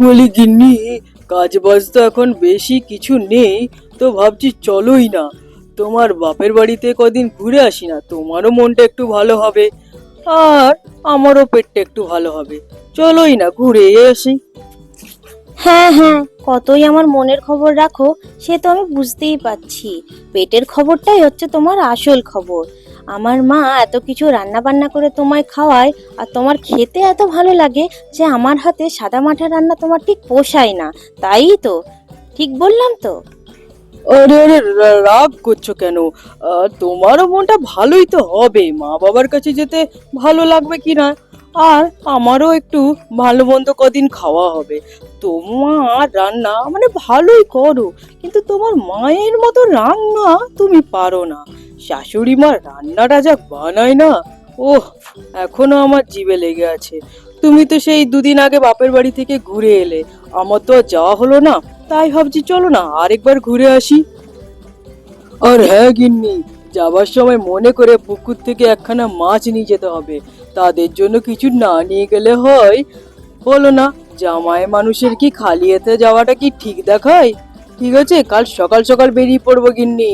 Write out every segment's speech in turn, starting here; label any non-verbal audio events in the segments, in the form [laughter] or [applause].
বলি গিন্নি, কাজ বাজ তো এখন বেশি কিছু নেই, তো ভাবছি চলোই না। তোমার বাপের বাড়িতে কদিন ঘুরে আসি না, তোমারও মনটা একটু ভালো হবে, আর আমারও পেটটা একটু ভালো হবে। চলোই না, ঘুরে আসি। হ্যাঁ হ্যাঁ কতই আমার মনের খবর রাখো, সে তো আমি বুঝতেই পারছি। পেটের খবরটাই হচ্ছে তোমার আসল খবর। আমার মা এত কিছু রান্না বান্না করে তোমায় খাওয়ায়, আর তোমার খেতে এত ভালো লাগে যে আমার হাতে সাদা মাঠের রান্না তোমার ঠিক পোষায় না, তাই তো? ঠিক বললাম তো? আরে আরে রাগ করছ কেন? তোমারও মনটা ভালোই তো হবে মা বাবার কাছে যেতে ভালো লাগবে কি না? আর আমারও একটু ভালো মন্দ কদিন খাওয়া হবে। তোমার রান্না মানে ভালোই করো, কিন্তু তোমার মায়ের মতো রান্না তুমি পারো না। শাশুড়ি মা রান্নাটা যা বানায় না, ওহ, এখনও আমার জিভে লেগে আছে। তুমি তো সেই দুদিন আগে বাপের বাড়ি থেকে ঘুরে এলে, আমার তো যাওয়া হলো না, তাই ভাবছি চলো না আরেকবার ঘুরে আসি। আর হ্যাঁ গিন্নি, যাবার সময় মনে করে পুকুর থেকে একখানা মাছ নিয়ে যেতে হবে। তাদের জন্য কিছু না নিয়ে গেলে হয়। বলো না, জামাই মানুষের কি খালি হাতে যাওয়াটা কি ঠিক দেখায়? ঠিক আছে, কাল সকাল সকাল বেরিয়ে পড়ব, গিন্নি।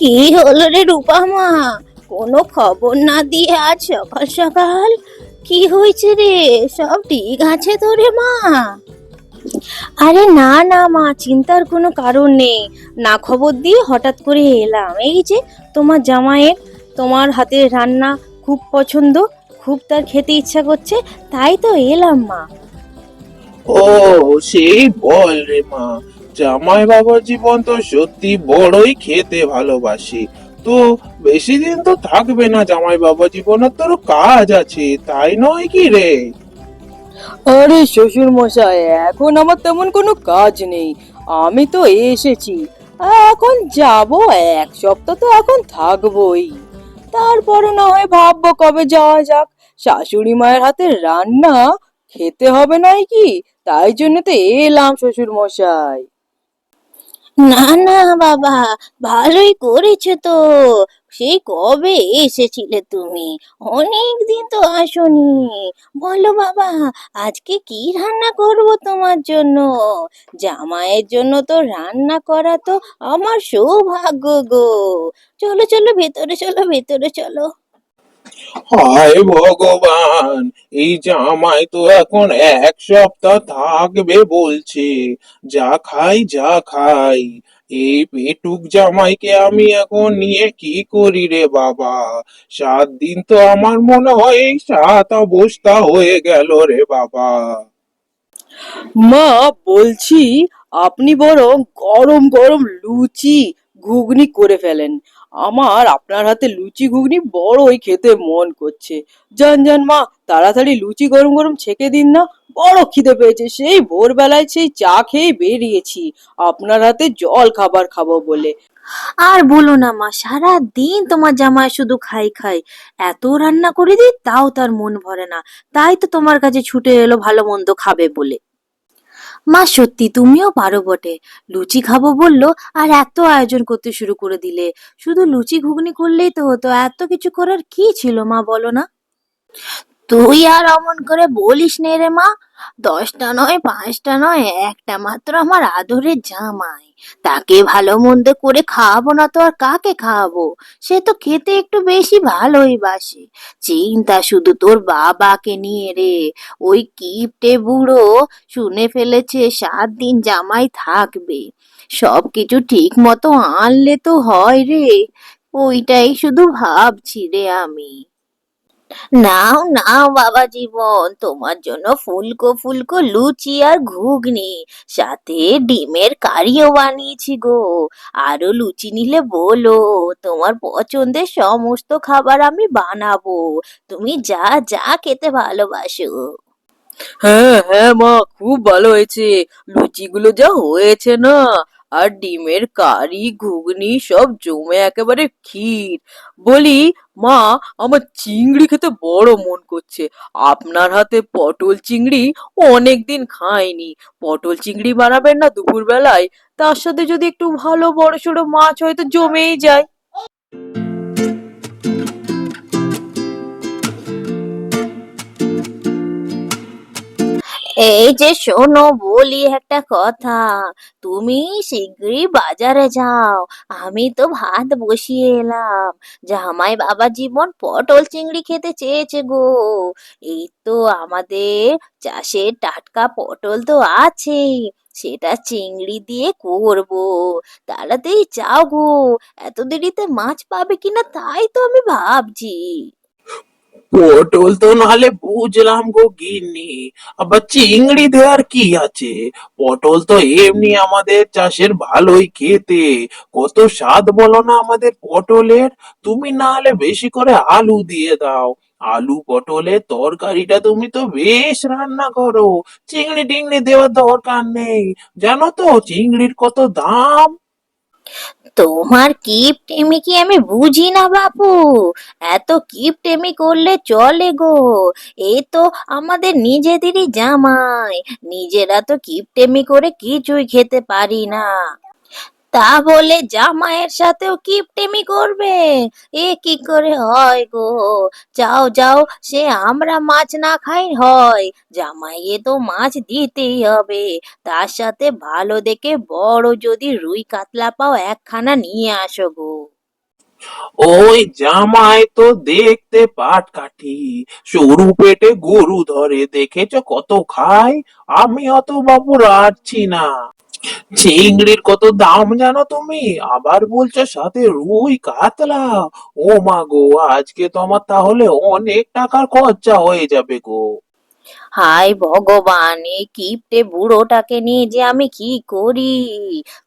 কি হলো রে রূপা মা কোনো খবর না দিয়ে আজ সকাল সকাল কি হয়েছে রে? সব ঠিক আছে তো রে মা? আরে না না মা, চিন্তার কোনো কারণ নেই। না খবর দিয়ে হঠাৎ করে এলাম। এই যে তোমার জামাইয়ের, তোমার হাতের রান্না খুব পছন্দ, খুব তার খেতে ইচ্ছা করছে, তাই তো এলাম মা। ও, সেই বল রে মা। জামাই বাবার জীবন তো সত্যি বড়ই খেতে ভালোবাসি। তো বেশি দিন তো থাকবে না জামাই বাবা জীবনের তোর কাজ আছে, তাই নয় কি রে? আরে শ্বশুর মশাই এখন আমার তেমন কোনো কাজ নেই। আমি তো এসেছি। এখন যাব, এক সপ্তাহ তো এখন থাকবোই। তারপরে না হয় ভাববো কবে যাওয়া যাক। শাশুড়ি মায়ের হাতে রান্না, খেতে হবে নাই কি? তাই জন্য তো এলাম শ্বশুর মশাই না না, বাবা, ভালোই করেছ তো। সেই কবে এসেছিলে তুমি? অনেক দিন তো আসোনি। বলো বাবা, আজকে কি রান্না করব তোমার জন্য? জামাইয়ের জন্য তো রান্না করা তো আমার সৌভাগ্য গো। চলো চলো, ভেতরে চলো ভেতরে, চলো। হায় ভগবান, এই জামাই তো এখন এক সপ্তাহ থাকবে বলছে। যা খাই যা খাই, এই পেটুক জামাইকে আমি এখন নিয়ে কি করি রে বাবা? সাত দিন তো আমার মনে হয় সাত অবস্থা হয়ে গেল রে বাবা। মা, বলছি, আপনি বরং গরম গরম লুচি, ঘুগনি করে ফেলেন। আমার আপনার হাতে লুচি ঘুগনি বড়ই খেতে মন করছে। যান যান মা, তাড়াতাড়ি লুচি গরম গরম ছেঁকে দিন না। বড় খিদে পেয়েছে, সেই ভোরবেলায় সেই চা খেয়ে বেরিয়েছি। আপনার হাতে জল খাবার খাব বলে। আর বলো না মা সারা দিন তোমার জামাই শুধু খাই খাই। এত রান্না করে দিই, তাও তার মন ভরে না। তাই তো তোমার কাছে ছুটে এলো ভালো মন্দ খাবে বলে। মা, সত্যি তুমিও পারো বটে। লুচি খাব বলল, আর এত আয়োজন করতে শুরু করে দিলে। শুধু লুচি ঘুগনি করলেই তো হতো, এত কিছু করার কি ছিল মা, বলো না? তুই আর অমন করে বলিস নে রে মা, দশটা নয়, পাঁচটা নয়, একটা মাত্র আমার আদরের জামাই। তাকে ভালো মন্দ করে খাওয়াবো না তো আর কাকে খাওয়াবো? সে তো খেতে একটু বেশি ভালোই বাসে। চিন্তা শুধু তোর বাবাকে নিয়ে রে। ওই কিপটে বুড়ো শুনে ফেলেছে সাত দিন জামাই থাকবে। সব কিছু ঠিক মতো আনলে তো হয় রে। ওইটাই শুধু ভাবছি রে আমি। নাও নাও বাবা জীবন, তোমার জন্য ফুলকো ফুলকো লুচি আর ঘুগনি। সাথে ডিমের কারিও বানিয়েছি গো। আরও লুচি নিলে বলো, তোমার পছন্দের সমস্ত খাবার আমি বানাবো। তুমি যা যা খেতে ভালোবাসো। হ্যাঁ হ্যাঁ মা, খুব ভালো হয়েছে। লুচিগুলো যা হয়েছে না। আর ডিমের কারি, ঘুগনি, সব জমে একেবারে ক্ষীর। বলি, মা, আমার চিংড়ি খেতে বড় মন করছে। আপনার হাতে পটল চিংড়ি অনেক দিন খাইনি। পটল চিংড়ি বানাবেন না দুপুরবেলায়। তার সাথে যদি একটু ভালো বড় সড়ো মাছ হয়তো জমেই যায়। এই যে শোনো, বলি একটা কথা। তুমি শিগগিরই বাজারে যাও। আমি তো ভাত বসিয়ে এলাম। জামাই বাবা জীবন পটল চিংড়ি খেতে চেয়েছে গো। এই তো আমাদের চাষের টাটকা পটল তো আছেই। সেটা চিংড়ি দিয়ে করব। তাড়াতাড়ি যাও গো। এত দেরিতে মাছ পাবে কিনা তাই তো আমি ভাবছি। পটল তো নাহলে বুঝলাম গো গিন্নি আবার চিংড়ি দেওয়ার কি আছে পটল তো এমনি আমাদের চাষের ভালোই খেতে কত স্বাদ বলো না আমাদের পটলের তুমি না হলে বেশি করে আলু দিয়ে দাও আলু পটলের তরকারিটা তুমি তো বেশ রান্না করো চিংড়ি টিংড়ি দেওয়ার দরকার নেই জানো তো চিংড়ির কত দাম তোমার কিপটেমি কি আমি বুঝি না, বাপু? এত কিপটেমি করলে চলে গো। এ তো আমাদের নিজেদেরই জামাই। নিজেরা তো কিপটেমি করে কিছুই খেতে পারি না। তা বলে জামাইয়ের সাথেও কিপটেমি করবে। এ কি করে হয় গো? যাও যাও, সে আমরা মাছ না খাই হয়। জামাইয়ে তো মাছ দিতেই হবে। তার সাথে ভালো দেখে বড় যদি রুই কাতলা পাও একখানা নিয়ে আসো গো। ওই জামাই তো দেখতে পাট কাঠি, সরু পেটে গরু ধরে। দেখেছ কত খায়? আমি অত বাবু রাখছি না। চিংড়ির কত দাম জানো তুমি? আবার বলছো সাথে রুই কাতলা। ও মা গো, আজকে তো আমার তাহলে অনেক টাকার খরচা হয়ে যাবে গো। হায় ভগবান, এই কিপটে বুড়োটাকে নিয়ে যে আমি কি করি?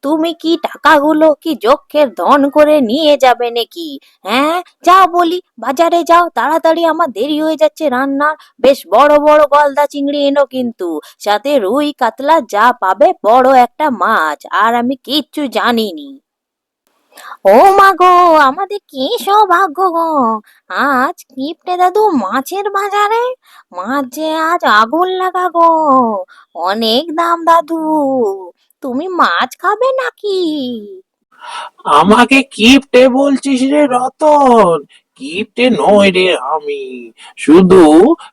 তুমি কি টাকাগুলো কি যক্ষের ধন করে নিয়ে যাবে নাকি? হ্যাঁ যাও বলি, বাজারে যাও, তাড়াতাড়ি, আমার দেরি হয়ে যাচ্ছে রান্নার। বেশ বড় বড় গলদা চিংড়ি এনো কিন্তু, সাথে রুই কাতলা যা পাবে বড় একটা মাছ, আর আমি কিচ্ছু জানিনি। ও মা গো, আমাদের কি সৌভাগ্য গো? আজ কিপটে দাদু মাছের বাজারে যে আজ আগুন লাগা গো। অনেক দাম দাদু, তুমি মাছ খাবে নাকি? আমাকে কিপটে বলছিস রে রতন? কিপটে নয় রে আমি। শুধু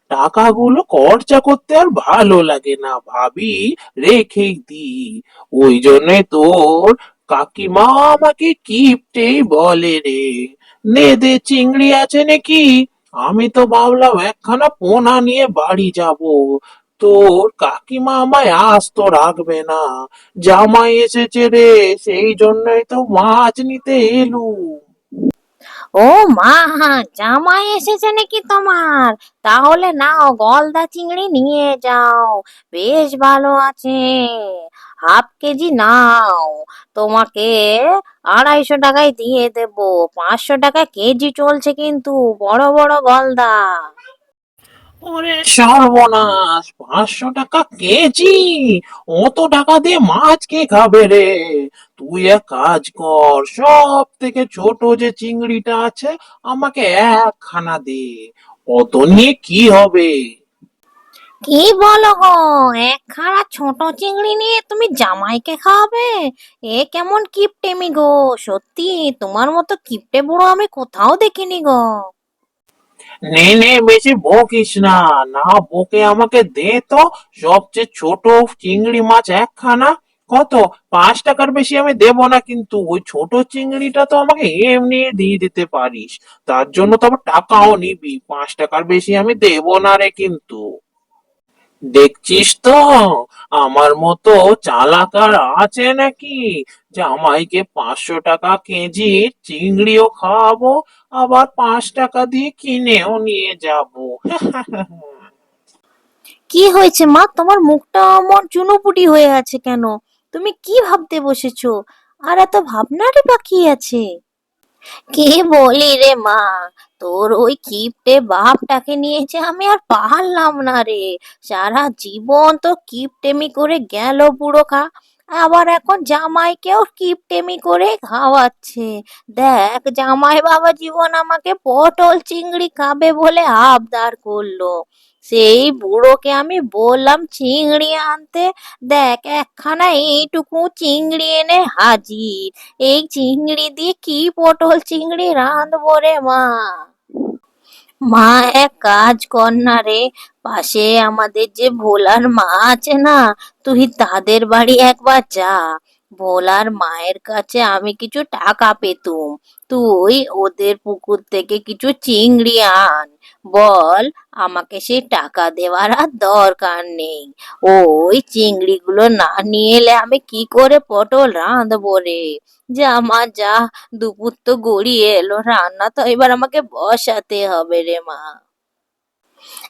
টাকাগুলো খরচা করতে আর ভালো লাগে না ভাবি, রেখেই দি ওই জন্যে তোর কাকিমা আমাকে কিপটেই বলে রে। নে দে চিংড়ি আছে নাকি? আমি তো ভাবলাম একখানা পোনা নিয়ে বাড়ি যাব। তোর কাকিমা আমায় আস্ত রাখবে না। জামাই এসেছে রে, সেই জন্যই তো মাছ নিতে এলুম। ও মা, জামাই এসেছে নাকি তোমার? তাহলে নাও গলদা চিংড়ি নিয়ে যাও। বেশ ভালো আছে। হাফ কেজি নাও। তোমাকে আড়াইশো টাকায় দিয়ে দেবো। পাঁচশো টাকা কেজি চলছে কিন্তু, বড় বড় গলদা। ওরে সর্বনাশ, পাঁচশো টাকা কেজি? অত টাকা দিয়ে মাছ কে খাবে রে? তুই এক কাজ কর, সব থেকে ছোট যে চিংড়িটা আছে, আমাকে একখানা দে। অত নিয়ে কি হবে? কি বলো গো? একখানা ছোট চিংড়ি নিয়ে তুমি জামাইকে খাওয়াবে? এ কেমন কিপটেমি গো? সত্যি তোমার মতো কিপটে বুড়ো আমি কোথাও দেখিনি গো। নে নে, বেশি বকিস না। না বকে আমাকে দে তো। সবচেয়ে ছোট চিংড়ি মাছ একখানা। কত? পাঁচ টাকার বেশি আমি দেব না কিন্তু। ওই ছোট চিংড়িটা তো আমাকে এমনি দিয়ে দিতে পারিস। তার জন্য তো আবার টাকাও নিবি। পাঁচ টাকার বেশি আমি দেব না রে কিন্তু। দেখছিস তো? আমার মতো চালাক আর আছে নাকি? জামাইকে পাঁচশো টাকা কেজি চিংড়িও খাওয়াবো আবার পাঁচ টাকা দিয়ে কিনেও নিয়ে যাব। [laughs] কি হয়েছে মা? তোমার মুখটা আমার চুনোপুটি হয়ে আছে কেন? তুমি কি ভাবতে বসেছো? আর এত ভাবনারই বাকি আছে? কি বলি রে মা? তোর ওই কিপটে বাপটাকে নিয়েছে আমি আর পারলাম না রে। সারা জীবন তো কিপটেমি করে গেল বুড়ো খা। আবার এখন জামাইকেও কিপটেমি করে খাওয়াচ্ছে। দেখ, জামাই বাবা জীবন আমাকে পটল চিংড়ি খাবে বলে আবদার করল। সেই বুড়োকে আমি বললাম, চিংড়ি আনতে, দেখ, একখানা এইটুকু চিংড়ি এনে হাজির। এই চিংড়ি দিয়ে কি পটল চিংড়ি রাঁধবো রে মা? মা এক কাজ কর না রে। পাশে আমাদের যে ভোলার মা আছে না, তুই তাদের বাড়ি একবার যা। ভোলার মায়ের কাছে আমি কিছু টাকা পেতুম। তুই ওদের পুকুর থেকে কিছু চিংড়ি আন। বল, আমাকে সেই টাকা দেওয়ার আর দরকার নেই। ওই চিংড়িগুলো না নিয়ে এলে আমি কি করে পটল রাঁধবো রে? যা মা, যা। দুপুর তো গড়িয়ে এলো, রান্না তো এবার আমাকে বসাতে হবে রে মা।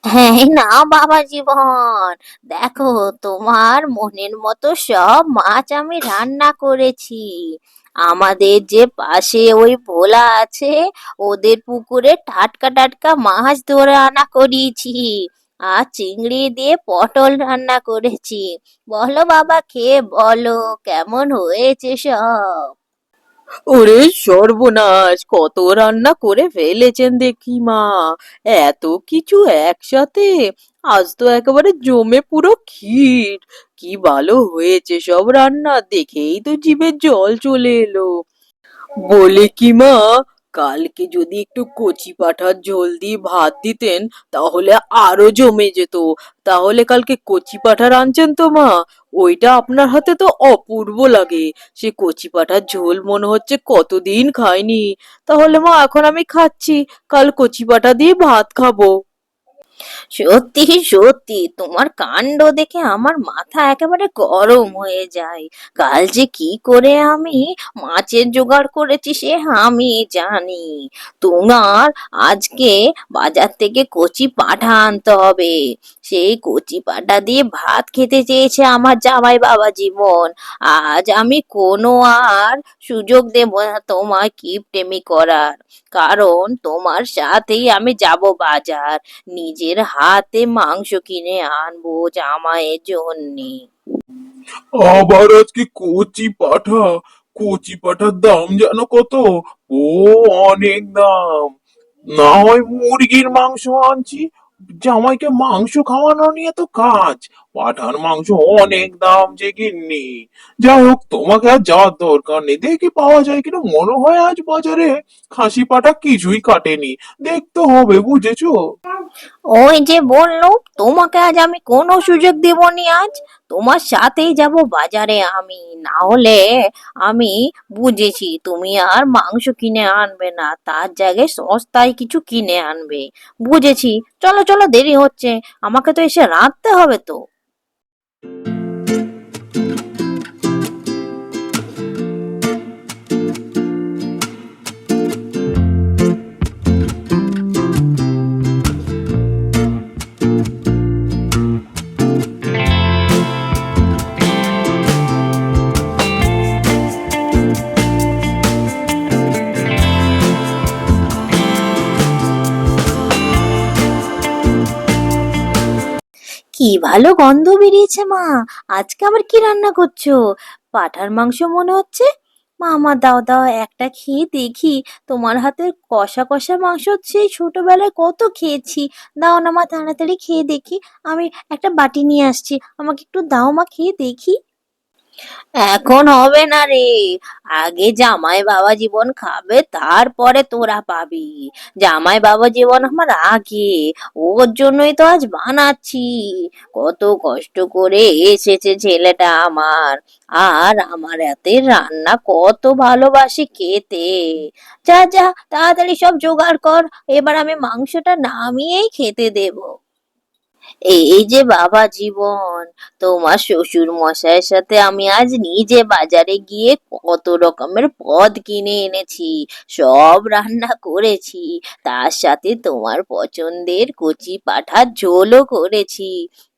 হ্যাঁ না বাবা জীবন। দেখো, তোমার মনের মতো সব মাছ আমি রান্না করেছি। আমাদের যে পাশে ওই ভোলা আছে, ওদের পুকুরে টাটকা টাটকা মাছ ধরে আনা করিয়েছি আর চিংড়ি দিয়ে পটল রান্না করেছি। বলো বাবা, খেয়ে বলো, কেমন হয়েছে সব? ওরে সর্বনাশ, কত রান্না করে ফেলেছেন দেখি মা। এত কিছু একসাথে? আজ তো একেবারে জমে পুরো ক্ষীর। কি ভালো হয়েছে সব রান্না, দেখেই তো জিভে জল চলে এলো। বলে কি মা কালকে যদি একটু কচি পাঠার ঝোল দিয়ে ভাত দিতেন, তাহলে আরও জমে যেত। তাহলে কালকে কচি পাঠা আনছেন তো মা? ওইটা আপনার হাতে তো অপূর্ব লাগে। সে কচি পাঠার ঝোল মনে হচ্ছে কতদিন খাইনি তাহলে মা, এখন আমি খাচ্ছি। কাল কচি পাঠা দিয়ে ভাত খাব। সত্যি সত্যি, তোমার কাণ্ড দেখে আমার মাথা একেবারে গরম হয়ে যায়। কাল যে কি করে আমি মাছের জোগাড় করেছি সে আমি জানি। তোমার আজকে বাজার থেকে কচি পাঠা আনতে হবে। সেই কচি পাঠা দিয়ে ভাত খেতে চেয়েছে আমার জামাই বাবা জীবন। আজ আমি কোনো আর সুযোগ দেব না তোমার কিপটেমি করার। কারণ তোমার সাথেই আমি যাব বাজার। নিজের হাতে মাংস কিনে আনব জামাইয়ের জন্যে আবার আজকে কচি পাঠা কচি পাঠার দাম যেন কত ও অনেক দাম না হয় মুরগির মাংস আনছি জামাইকে মাংস খাওয়ানো নিয়ে তো কাজ পাঠার মাংস অনেক দাম যে গিন্নি। যাই হোক তোমাকে আর যাওয়ার দরকার নেই। দেখি পাওয়া যায় কিনা। মনে হয় আজ বাজারে খাসি পাঠা কিছুই কাটেনি। দেখতে হবে, বুঝেছ? ওই যে বলল, তোমাকে আজ আমি কোনো সুযোগ দেবনি আজ। তোমার সাথেই যাব বাজারে আমি। না হলে আমি বুঝেছি, তুমি আর মাংস কিনে আনবে না। তার জায়গায় সস্তায় কিছু কিনে আনবে। বুঝেছি। চলো চলো, দেরি হচ্ছে। আমাকে তো এসে রাঁধতে হবে তো। Thank you. কি ভালো গন্ধ বেরিয়েছে মা। আজকে আবার কি রান্না করছ? পাঠার মাংস মনে হচ্ছে? মা আমার দাও দাও, একটা খেয়ে দেখি। তোমার হাতের কষা কষা মাংস সেই ছোটবেলায় কত খেয়েছি। দাও না মা, তাড়াতাড়ি খেয়ে দেখি। আমি একটা বাটি নিয়ে আসছি। আমাকে একটু দাও মা, খেয়ে দেখি। এখন হবে না রে। আগে জামাই বাবা জীবন খাবে, তারপরে তোরা পাবি। জামাই বাবা জীবন আমার আগে, ওর জন্যই তো আজ বানাচ্ছি। কত কষ্ট করে এসেছে ছেলেটা আমার। আর আমার হাতের রান্না কত ভালোবাসি খেতে। যা যা, তাড়াতাড়ি সব জোগাড় কর, এবার আমি মাংসটা নামিয়েই খেতে দেবো। এই যে বাবা জীবন, তোমার শ্বশুর মশাইয়ের সাথে আমি আজ নিজে বাজারে গিয়ে কত রকমের পদ কিনে এনেছি, সব রান্না করেছি, তার সাথে তোমার পছন্দের কচি পাঠার ঝোলও করেছি।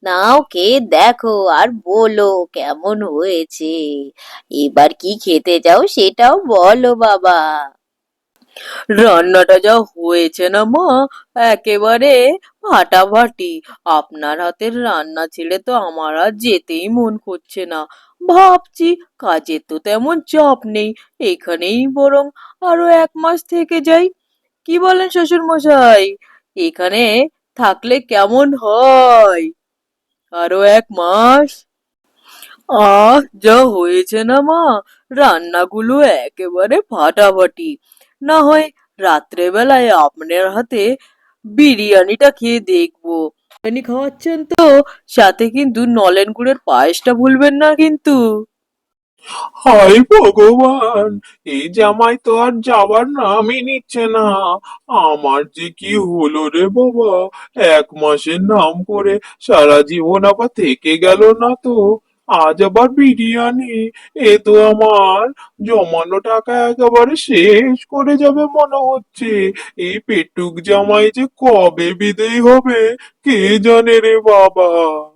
নাও কে দেখো আর বলো কেমন হয়েছে। এবার কি খেতে যাও সেটাও বলো বাবা। রান্নাটা যা হয়েছে না মা? একেবারে ফাটাফাটি আপনার হাতের রান্না ছেড়ে তো আমার আর যেতেই মন করছে না। ভাবছি কাজের তো তেমন চাপ নেই, এখানেই বরং আরও এক মাস থেকে যাই। কি বলেন শ্বশুর মশাই এখানে থাকলে কেমন হয়? আরও এক মাস? আহ, যা হয়েছে না মা? রান্নাগুলো একেবারে ফাটাফাটি না হয় রাত্রেবেলায় আপনার হাতে বিরিয়ানিটা খেয়ে দেখব। বিরিয়ানি খাওয়াচ্ছেন তো, সাথে কিন্তু নলেন গুড়ের পায়েসটা ভুলবেন না কিন্তু। হায় ভগবান, এই জামাই তো আর যাবার নামই নিচ্ছে না। আমার যে কি হলো রে বাবা, এক মাসের নাম করে সারা জীবন আবার থেকে গেল না তো। আজ আবার বিরিয়ানি, এ তো আমার। জমানো টাকা একেবারে শেষ করে যাবে মনে হচ্ছে। এই পেটুক জামাই যে কবে বিদেয় হবে, কে জানে রে বাবা।